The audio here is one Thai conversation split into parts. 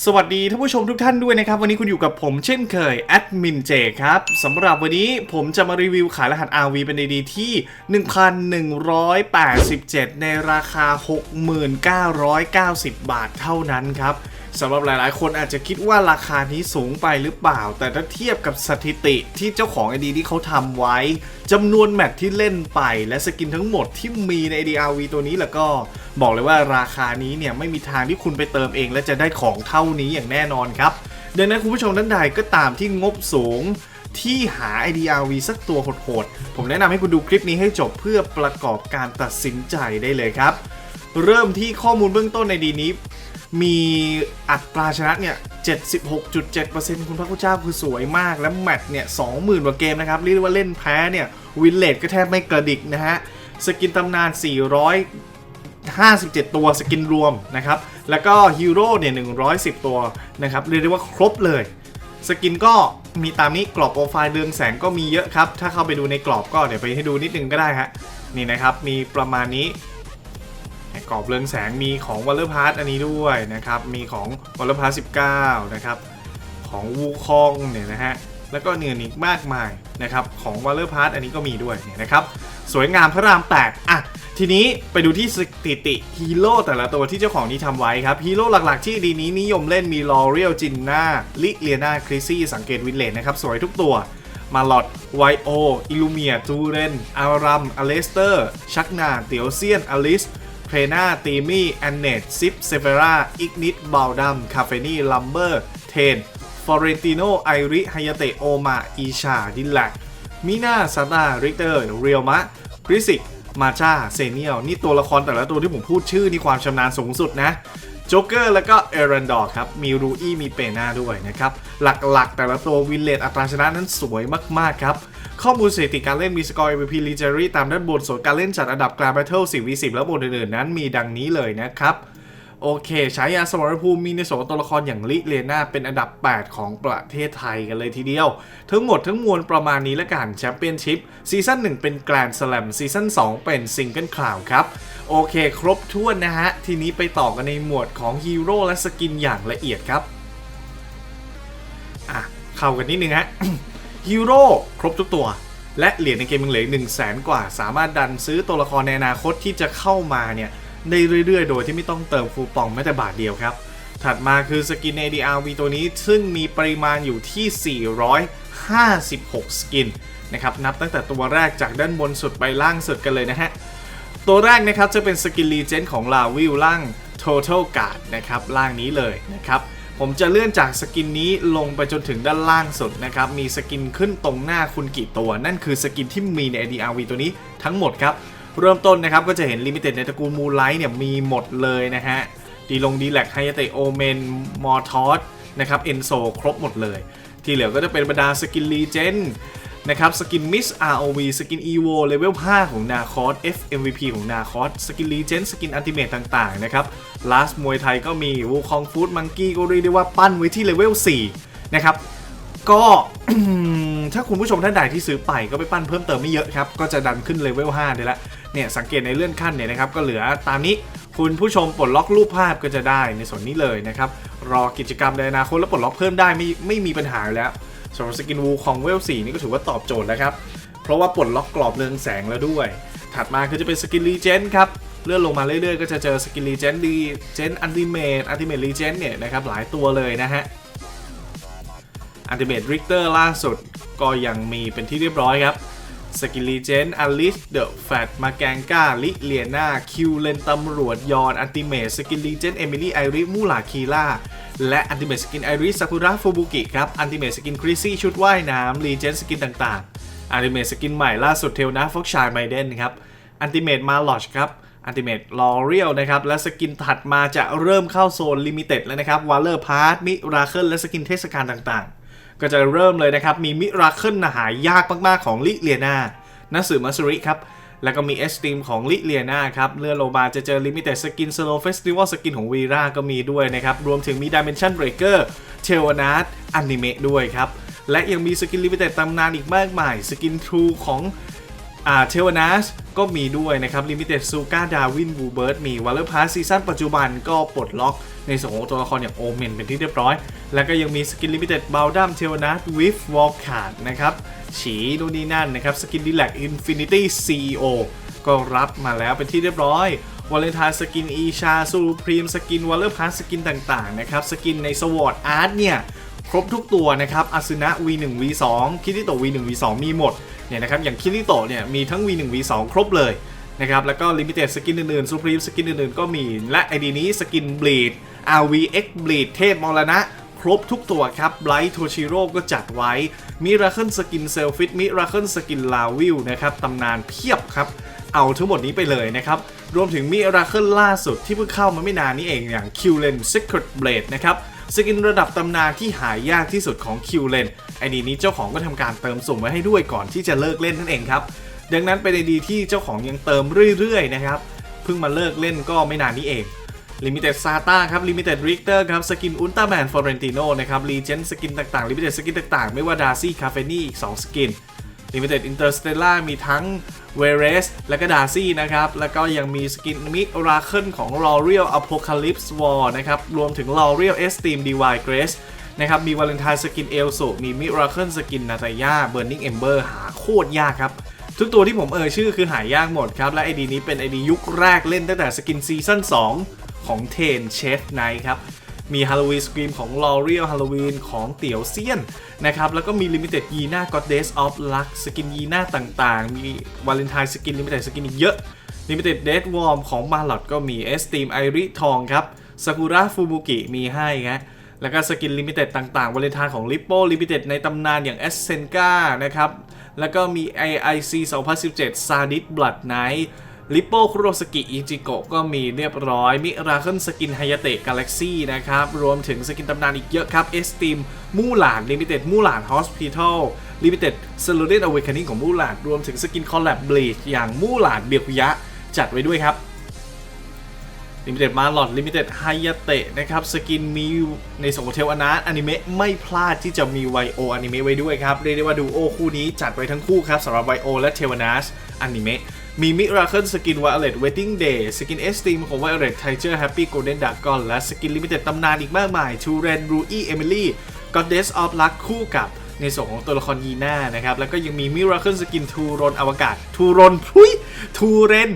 สวัสดีท่านผู้ชมทุกท่านด้วยนะครับ วันนี้คุณอยู่กับผมเช่นเคยแอดมินเจครับสำหรับวันนี้ผมจะมารีวิวขายรหัส RV เป็นดีๆที่ 1,187 ในราคา 6,990 บาทเท่านั้นครับ สำหรับหลายๆ คนอาจจะคิดว่าราคานี้สูงไปหรือเปล่า แต่ถ้าเทียบกับสถิติที่เจ้าของ ID ที่เขาทำไว้จำนวนแมตช์ที่เล่นไป และสกินทั้งหมดที่มีใน ADRV ตัวนี้แล้วก็บอกเลยว่าราคานี้เนี่ยไม่มีทางที่คุณไปเติมเอง และจะได้ของเท่านี้อย่างแน่นอนครับดังนั้นคุณผู้ชมท่านใดก็ตามที่งบสูงที่หา IDRV สักตัวโหดๆ ผมแนะนำให้คุณดูคลิปนี้ให้จบเพื่อประกอบการตัดสินใจได้เลยครับ เริ่มที่ข้อมูลเบื้องต้นในดีนี้ มีอัตราชนะเนี่ย 76.7%คุณพระคุณเจ้าคือสวยมาก และแมตช์เนี่ย 20,000กว่าเกมนะครับ เรียกได้ว่าเล่นแพ้เนี่ย วินเลดก็แทบไม่กระดิกนะฮะ สกินตำนาน 457 ตัวสกินรวมนะครับ แล้วก็ฮีโร่เนี่ย 110 ตัวนะครับ เรียกได้ว่าครบเลย สกินก็มีตามนี้กรอบโปรไฟล์เรืองแสงก็มีเยอะครับ ถ้าเข้าไปดูในกรอบก็เดี๋ยวไปให้ดูนิดนึงก็ได้ฮะนี่นะครับมีประมาณนี้ กอบเรืองแสงมีของ w a l ล e r p a s s อันนี้ด้วยนะครับ มีของ w a l ล e r p a s s 19นะครับ ของวูคองเนี่ยนะฮะ แล้วก็เนื้ออีกมากมายนะครับ ของ w a l ล e r p a s s อันนี้ก็มีด้วยเนี่ยนะครับ สวยงามพระรามแปดอะ ทีนี้ไปดูที่สถิติฮีโร่แต่ละตัวที่เจ้าของนี้ทำไว้ครับ ฮีโร่หลักๆ ที่ดีนี้นิยมเล่นมีลอเรียลจินนาลิเลียนาคริซี่ สังเกตวินเลนนะครับ สวยทุกตัวมาลอดไวโอ อิลูเมียจูเรนอารัม อเลสเตอร์ ชักนา เตียวเซียน อลิส เทรนาตีมี่แอนเนตซิปเซเฟราอิกนิดบาลดัมคาเฟนี่ลัมเบอร์เทนฟอเรนติโนไอริฮายาเตโอมาอีชาดิแลกมินาซาตาริเตอร์ เรียลมะคริสิก มาชาเซเนียล นี่ตัวละครแต่ละตัวที่ผมพูดชื่อนี่ความชำนาญสูงสุดนะ จ็กเกอร์แล้วก็เอรันดอร์ครับ มีรูอี้มีเปนาด้วยนะครับ หลักๆ แต่ละตัววินเลตอัตราชนะนั้นสวยมากๆครับ ข้อมูลสถิติการเล่นมีสกอร์ MVP Legendary ตามด้านบนส่วนการเล่นจัดอันดับกลาง Battle 10v10 และบนอื่นๆนั้นมีดังนี้เลยนะครับ โอเคฉายาสมรภูมิมีในส่วนของตัวละครอย่างลิเลนาเป็นอันดับ 8 ของประเทศไทยกันเลยทีเดียว ทั้งหมดทั้งมวลประมาณนี้ละกันแชมเปี้ยนชิพซีซั่น1เป็นแกรนด์สแลมซีซั่น2เป็นซิงเกิลคลาวครับ โอเค ครบถ้วนนะฮะ ทีนี้ไปต่อกันในหมวดของฮีโร่และสกินอย่างละเอียดครับอะเข้ากันนิดนึงฮะฮีโร่ครบทุกตัวและเหรียญในเกมยังเหลือ1 0 0 0 0แกว่า สามารถดันซื้อตัวละครในอนาคตที่จะเข้ามาเนี่ย ได้เรื่อยๆ โดยที่ไม่ต้องเติมคูปองแม้แต่บาทเดียวครับ ถัดมาคือสกิน ADRV ตัวนี้ซึ่งมีปริมาณอยู่ที่ 456 สกินนะครับนับตั้งแต่ตัวแรกจากด้านบนสุดไปล่างสุดกันเลยนะฮะ ตัวแรกนะครับจะเป็นสกินรีเจนของลาวิลล่าง Total Guard นะครับล่างนี้เลยนะครับผมจะเลื่อนจากสกินนี้ลงไปจนถึงด้านล่างสุดนะครับ มีสกินขึ้นตรงหน้าคุณกี่ตัว นั่นคือสกินที่มีใน ADRV ตัวนี้ทั้งหมดครับ เริ่มต้นนะครับก็จะเห็นลิมิเต็ดในตระกูลมูไลท์เนี่ยมีหมดเลยนะฮะดีลงดีแลกไฮยาเตโอเมนมอร์ทอสนะครับเอนโซครบหมดเลย ที่เหลือก็จะเป็นบรรดาสกินรีเจนนะครับสกินมิส ROV สกิน EVO เลเวล 5 ของนาคอส FMVP ของนาคอสสกินรีเจนสกินอัลติเมตต่างๆนะครับลาสมวยไทยก็มีวูคองฟูดมังกี้ก็เรียกได้ว่าปั้นไว้ที่เลเวล 4 นะครับ ก็ถ้าคุณผู้ชมท่านใดที่ซื้อไปก็ไปปั้นเพิ่มเติมไม่เยอะครับ ก็จะดันขึ้นเลเวล 5 ได้ล้ว เนี่ยสังเกตในเลื่อนขั้นเนี่ยนะครับก็เหลือตามนี้คุณผู้ชมปลดล็อกรูปภาพก็จะได้ในส่วนนี้เลยนะครับ รอกิจกรรมในอนาคตแล้วปลดล็อกเพิ่มได้ไม่ไม่มีปัญหาแล้วสำหรับสกินวูของเวล4นี่ก็ถือว่าตอบโจทย์แล้วครับ เพราะว่าปลดล็อกกรอบเรืองแสงแล้วด้วย ถัดมาคือจะเป็นสกินรีเจนครับเลื่อนลงมาเรื่อยๆ ก็จะเจอสกินรีเจนดีเจนอันติเมตอันติเมตรีเจนเนี่ยนะครับหลายตัวเลยนะฮะอันติเมตริกเตอร์ล่าสุดก็ยังมีเป็นที่เรียบร้อยครับ สกิลีเจนอลิสเดอะแฟตมาแกงก้าลิเลียนาคิวเลนตำรวจยอนอันติเมสกิลีเจนเอมิลี่ไอริมูลาคีล่าและอันติเมสกินไอริซากุระฟูบุกิครับอันติเมสกินคริซี่ชุดว่ายน้ำรีเจนสกินต่างๆอันติเมสกินใหม่ล่าสุดเทลนาฟอกชายไมเดนครับอันติเมตมาลอชครับอันติเมตลอเรียลนะครับและสกินถัดมาจะเริ่มเข้าโซนลิมิเต็ดแล้วนะครับวอลเลอร์พาร์ทมิราเคิลและสกินเทศกาลต่างๆ ก็จะเริ่มเลยนะครับ มีมิราเคิลหายากมาก ๆ ของลิเลียนานัสือมัสริครับ แล้วก็มีเอสตีมของลิเลียนาครับ เลื่อนโลมาจะเจอลิมิเต็ดสกินสโลเฟสติวัลสกินของวีราก็มีด้วยนะครับ รวมถึงมีดิเมนชันเบรกเกอร์เทวนาร์อนิเมะด้วยครับ และยังมีสกินลิมิเต็ดตำนานอีกมากมาย สกินทรูของ อ่าเทวนาสก็มีด้วยนะครับลิมิเต็ดซูการ์ดาวินบูเบิร์ตมีวัลเลอร์พาสซีซั่นปัจจุบันก็ปลดล็อกในส่วนของตัวละครอย่างโอเมนเป็นที่เรียบร้อย แล้วก็ยังมีสกินลิมิเต็ดบ l ลดัมเทวนาสวิฟวอลคาร์ดนะครับฉีดูนนี่นั่นนะครับสกินดีแลกอินฟินิตี้ซีโอก็รับมาแล้วเป็นที่เรียบร้อยวาเลนทน์สกินอีชาซูพรีมสกินวอลเลอร์พาสสกินต่างๆนะครับสกินในสวอตอาร์ตเนี่ยครบทุกตัวนะครับอาซึนะ V1 V2 คิริโตะ V1 V2 มีหมด เนี่ยนะครับอย่างคิริโตเนี่ยมีทั้ง V1 V2 ครบเลยนะครับแล้วก็ลิมิเต็ดสกินอื่นๆซูพรีมสกินอื่นๆ ก็มี และไอดีนี้สกินบลีด RVX บลีดเทพมรณะครบทุกตัวครับไบรท์โทชิโร่ก็จัดไว้มิราเคิลสกินเซลฟิตมิราเคิลสกินลาวิลนะครับตำนานเพียบครับ เอาทั้งหมดนี้ไปเลยนะครับ รวมถึงมิราเคิลล่าสุดที่เพิ่งเข้ามาไม่นานนี้เองอย่าง q l e n Secret Blade นะครับ สกินระดับตำนานที่หายากที่สุดของ q l e n ไอดีนี้เจ้าของก็ทำการเติมสุ่มไว้ให้ด้วยก่อนที่จะเลิกเล่นนั่นเองครับดังนั้นเป็นไอดีที่เจ้าของยังเติมเรื่อยๆนะครับเพิ่งมาเลิกเล่นก็ไม่นานนี้เองลิมิเต็ดซาต้าครับลิมิเต็ดริกเตอร์ครับสกินอุลตร้าแมนฟอร์เรนติโนนะครับรีเจนสกินต่างๆลิมิเต็ดสกินต่างๆ ไม่ว่าดาร์ซี่คาเฟนี่อีก 2 สกิน Limited Interstellar มีทั้ง v e r e s และก็ Darcy นะครับ แล้วก็ยังมีสกินมิโอราเคิลของ L'Oreal Apocalypse War นะครับ รวมถึง L'Oreal Esteem DY Grace นะครับ มีวาเลนไทน์สกินเอลสูมีมิราเคิลสกินนาตาย่าเบ r ร์นิงเอมเบอร์หาโคตรยากครับทุกตัวที่ผมเอ่ยชื่อคือหายากหมดครับ และไอดีนี้เป็นไอดียุคแรกเล่นตั้งแต่สกินซีซั่น2 ของเทนเชฟไนครับ มี Halloween Scream ของ L'Oreal Halloween ของเตี๋ยวเซียนนะครับ แล้วก็มี Limited Yena Goddess of Luck สกินยีน่าต่างๆ มี Valentine สกิน Limited สกินอีกเยอะ Limited Dead Worm ของ Marlot ก็มี Esteem Iris ทองครับ Sakura Fumuki มีให้ครับแล้วก็สกิน Limited ต่างๆ Valentine ของ Lippo Limited ในตำนานอย่าง a s c e n k a นะครับ แล้วก็มี AIC 2017 Sadist Blood Knight ลิปโป้คุโรสกิอิจิโกะก็มีเรียบร้อย มิราเคิลสกินไฮยาเตะกาแล็กซี่นะครับ รวมถึงสกินตำนานอีกเยอะครับ เอสติมมูหลานลิมิเต็ดมูหลานฮอสพิทอลลิมิเต็ดเซลูเดนอเวคานิ่งของมูหลาน รวมถึงสกินคอลแลบบลีชอย่างมูหลานเบียกุยะ จัดไว้ด้วยครับลิมิเต็ดมาหลอดลิมิเต็ดไฮยาเตะนะครับ สกินมีในส่งของเทวอนาร์อนิเมะไม่พลาดที่จะมีไวโออนิเมะไว้ด้วยครับ เรียกได้ว่าดูโอคู่นี้จัดไว้ทั้งคู่ครับสำหรับไวโอและเทวอนาร์อนิเมะ มีมิราเคิลสกิน Violet Wedding Day สกินเอสตีมของ Violet Tiger Happy Golden Dragon และสกินลิมิเต็ดตำนานอีกมากมาย t u r e n Rui Emily Goddess of Luck คู่กับในส่วนของตัวละครยีน่านะครับ แล้วก็ยังมีมิราเคิลสกินทูรนอวกาศทูรนพุ้ยทูเรน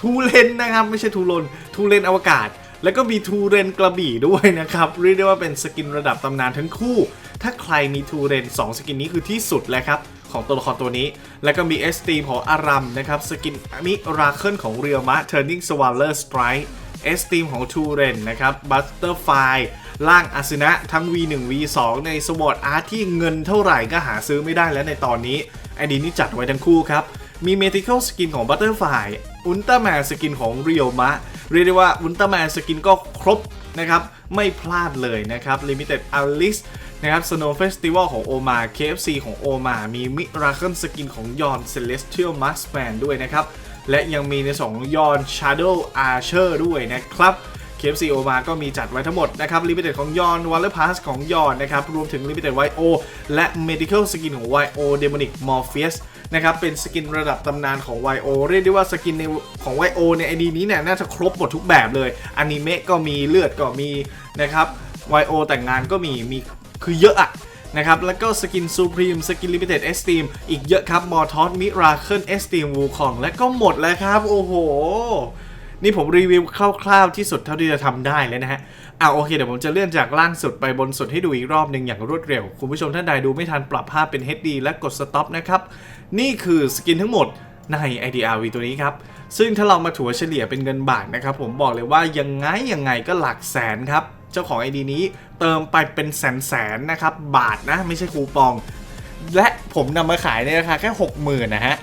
ทูเลนนะครับ ไม่ใช่ทูรนทูเลนอวกาศ แล้วก็มีทูเรนกระบี่ด้วยนะครับ เรียกได้ว่าเป็นสกินระดับตำนานทั้งคู่ ถ้าใครมีทูเรน2สกินนี้คือที่สุดแล้วครับ ของตัวละครตัวนี้ แล้วก็มีเอสตีมของอารัมนะครับสกินมิราเคิลของเรียลมะ Turning Swaller Strike เอสตีมของทูเรนนะครับบัสเตอร์ไฟล่างอาสนะทั้ง V1 V2 ในสวอตอาร์ที่เงินเท่าไหร่ก็หาซื้อไม่ได้แล้วในตอนนี้ไอดีนี้จัดไว้ทั้งคู่ครับ มีเมทิค a l สกินของบัตเตอร์ไฟอุลตร้าแมนสกินของเรียลมะ เรียกได้ว่าอุลตร้าแมนสกินก็ครบนะครับ ไม่พลาดเลยนะครับ Limited Alice นะครับ Snow Festival ของโอมา KFC ของโอมา มีมิราเคิลสกินของยอน Celestial Marksman ด้วยนะครับ และยังมีในสองยอน Shadow Archer ด้วยนะครับ KFC โอมาก็มีจัดไว้ทั้งหมดนะครับ Limited ของยอน Waller Pass ของยอนนะครับ รวมถึง Limited YO และ Medical Skin ของ YO Demonic Morpheus นะครับ เป็นสกินระดับตำนานของ YO เรียกได้ว่าสกินในของ YO ในไอดีนี้เนี่ยน่าจะครบหมดทุกแบบเลยอนิเมะก็มีเลือดก็มีนะครับ YO แต่งงานก็มีมี คือเยอะอะนะครับ แล้วก็สกิน Supreme สกิน Limited Esteem อีกเยอะครับมอร์ทอสมิราเคิล Esteem วูคองและก็หมดแล้วครับ โอ้โห นี่ผมรีวิวคร่าวๆที่สุดเท่าที่จะทำได้เลยนะฮะอ่าโอเค เดี๋ยวผมจะเลื่อนจากล่างสุดไปบนสุดให้ดูอีกรอบหนึ่งอย่างรวดเร็ว คุณผู้ชมท่านใดดูไม่ทันปรับภาพเป็น HD และกด Stop นะครับ นี่คือสกินทั้งหมดใน IDRV ตัวนี้ครับ ซึ่งถ้าเรามาถัวเฉลี่ยเป็นเงินบาทนะครับ ผมบอกเลยว่ายังไงยังไงก็หลักแสนครับ เจ้าของ ID นี้เติมไปเป็นแสนแสนๆนะครับ บาทนะ ไม่ใช่คูปอง และผมนำมาขายในราคาแค่ 60,000 นะฮะ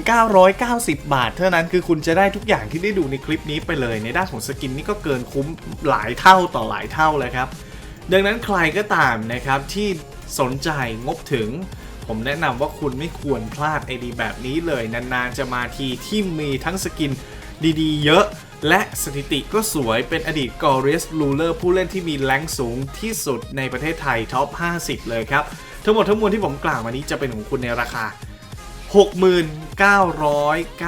6,990 บาท เท่านั้นคือคุณจะได้ทุกอย่างที่ได้ดูในคลิปนี้ไปเลย ในด้านของสกินนี่ก็เกินคุ้มหลายเท่าต่อหลายเท่าเลยครับ ดังนั้นใครก็ตามนะครับที่สนใจงบถึงผมแนะนำว่าคุณไม่ควรพลาดไอดีแบบนี้เลย นานๆจะมาทีที่มีทั้งสกินดีๆ เยอะ และสถิติก็สวยเป็นอดีตกอริสลูเลอร์ผู้เล่นที่มีแรงสูงที่สุดในประเทศไทยท็อป 50 เลยครับ ทั้งหมดทั้งมวลที่ผมกล่าวมานี้จะเป็นของคุณในราคา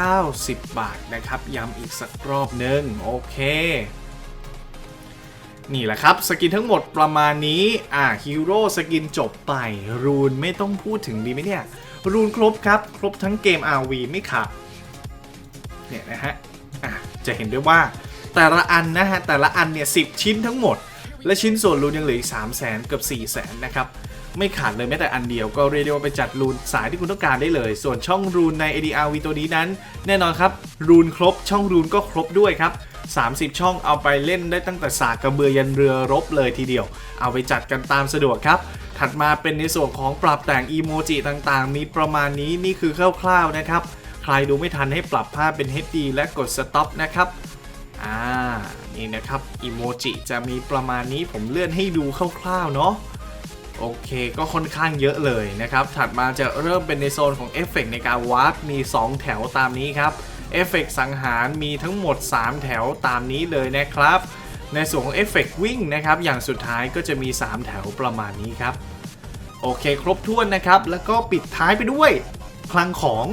6990 บาทนะครับ ย้ำอีกสักรอบหนึ่งโอเค นี่แหละครับ สกินทั้งหมดประมาณนี้ อ่าฮีโร่สกินจบไป รูนไม่ต้องพูดถึงดีไหมเนี่ย รูนครบครับ ครบทั้งเกม RV ไม่ขาดเนี่ยนะฮะ จะเห็นได้ว่าแต่ละอันนะฮะแต่ละอันเนี่ยสิชิ้นทั้งหมด และชิ้นส่วนรูนยังเหลืออีก 3 0 0 0 0 0เกือบ4 0 0 0 0 0นะครับไม่ขาดเลยแม้แต่อันเดียวก็เรียกได้ว่าไปจัดรูนสายที่คุณต้องการได้เลย ส่วนช่องรูนใน ADRV ตัวนี้นั้น แน่นอนครับ รูนครบ ช่องรูนก็ครบด้วยครับ 30 ช่องเอาไปเล่นได้ตั้งแต่สากกระเบือยันเรือรบเลยทีเดียว เอาไปจัดกันตามสะดวกครับ ถัดมาเป็นในส่วนของปรับแต่งอีโมจิต่างๆ มีประมาณนี้นี่คือคร่าวๆนะครับ ใครดูไม่ทันให้ปรับภาพเป็น HD และกด stop นะครับ อ่า นี่นะครับอีโมจิจะมีประมาณนี้ผมเลื่อนให้ดูคร่าวๆเนาะ โอเค ก็ค่อนข้างเยอะเลยนะครับ ถัดมาจะเริ่มเป็นในโซนของเอฟเฟกในการวาร์ปมี 2 แถวตามนี้ครับ เอฟเฟกสังหารมีทั้งหมด 3 แถวตามนี้เลยนะครับ ในส่วนของเอฟเฟกวิ่งนะครับ อย่างสุดท้ายก็จะมี 3 แถวประมาณนี้ครับ โอเค ครบถ้วนนะครับ แล้วก็ปิดท้ายไปด้วย คลังของ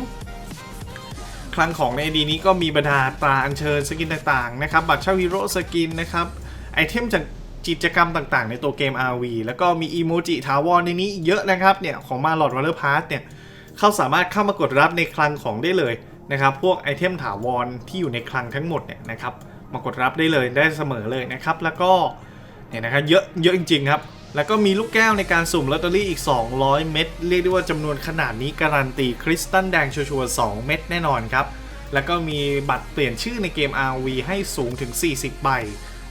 คลังของในดีนี้ก็มีบรรดาตราอัญเชิญสกินต่างๆนะครับบัตรเช่าฮีโร่สกินนะครับไอเทมจากกิจกรรมต่างๆ ในตัวเกม RV แล้วก็มีอีโมจิถาวรในนี้เยอะนะครับเนี่ยของมาหลอดวอลเลอร์พาร์เนี่ยเขาสามารถเข้ามากดรับในคลังของได้เลยนะครับพวกไอเทมถาวรที่อยู่ในคลังทั้งหมดเนี่ยนะครับมากดรับได้เลยได้เสมอเลยนะครับแล้วก็เนี่ยนะครับเยอะเยอะจริงๆครับ แล้วก็มีลูกแก้วในการสุ่มลอตเตอรี่อีก 200 เม็ดเรียกได้ว่าจำนวนขนาดนี้การันตีคริสตัลแดงชัวร์2เม็ดแน่นอนครับ แล้วก็มีบัตรเปลี่ยนชื่อในเกม RV ให้สูงถึง 40 ใบ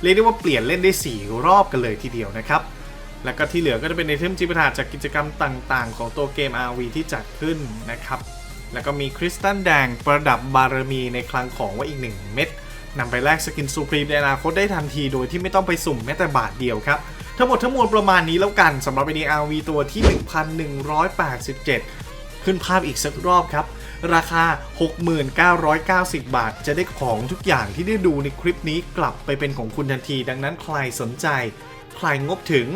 เรียกได้ว่าเปลี่ยนเล่นได้ 4 รอบกันเลยทีเดียวนะครับ แล้วก็ที่เหลือก็จะเป็นไอเทมจิปาถาจากกิจกรรมต่างๆ ของตัวเกม RV ที่จัดขึ้นนะครับ แล้วก็มีคริสตัลแดงประดับบารมีในคลังของไว้อีก 1 เม็ดนำไปแลกสกินซูพรีมในอนาคตได้ทันทีโดยที่ไม่ต้องไปสุ่มแม้แต่บาทเดียวครับ ทั้งหมดทั้งมวลประมาณนี้แล้วกันสำหรับ ADRV ตัวที่ 1187 ขึ้นภาพอีกสักรอบครับ ราคา 6990 บาท จะได้ของทุกอย่างที่ได้ดูในคลิปนี้กลับไปเป็นของคุณทันที ดังนั้นใครสนใจ ใครงบถึง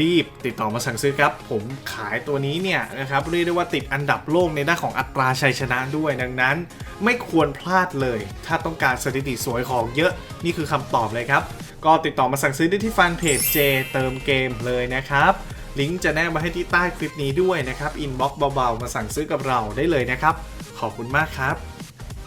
รีบติดต่อมาสั่งซื้อครับ ผมขายตัวนี้เนี่ยนะครับเรียกได้ว่าติดอันดับโลกในด้านของอัตราชัยชนะด้วยดังนั้น ไม่ควรพลาดเลย ถ้าต้องการสถิติสวยของเยอะนี่คือคำตอบเลยครับ ก็ติดต่อมาสั่งซื้อได้ที่แฟนเพจเจเติมเกมเลยนะครับลิงก์จะแนบมาให้ที่ใต้คลิปนี้ด้วยนะครับอินบ็อกเบาๆ มาสั่งซื้อกับเราได้เลยนะครับ ขอบคุณมากครับ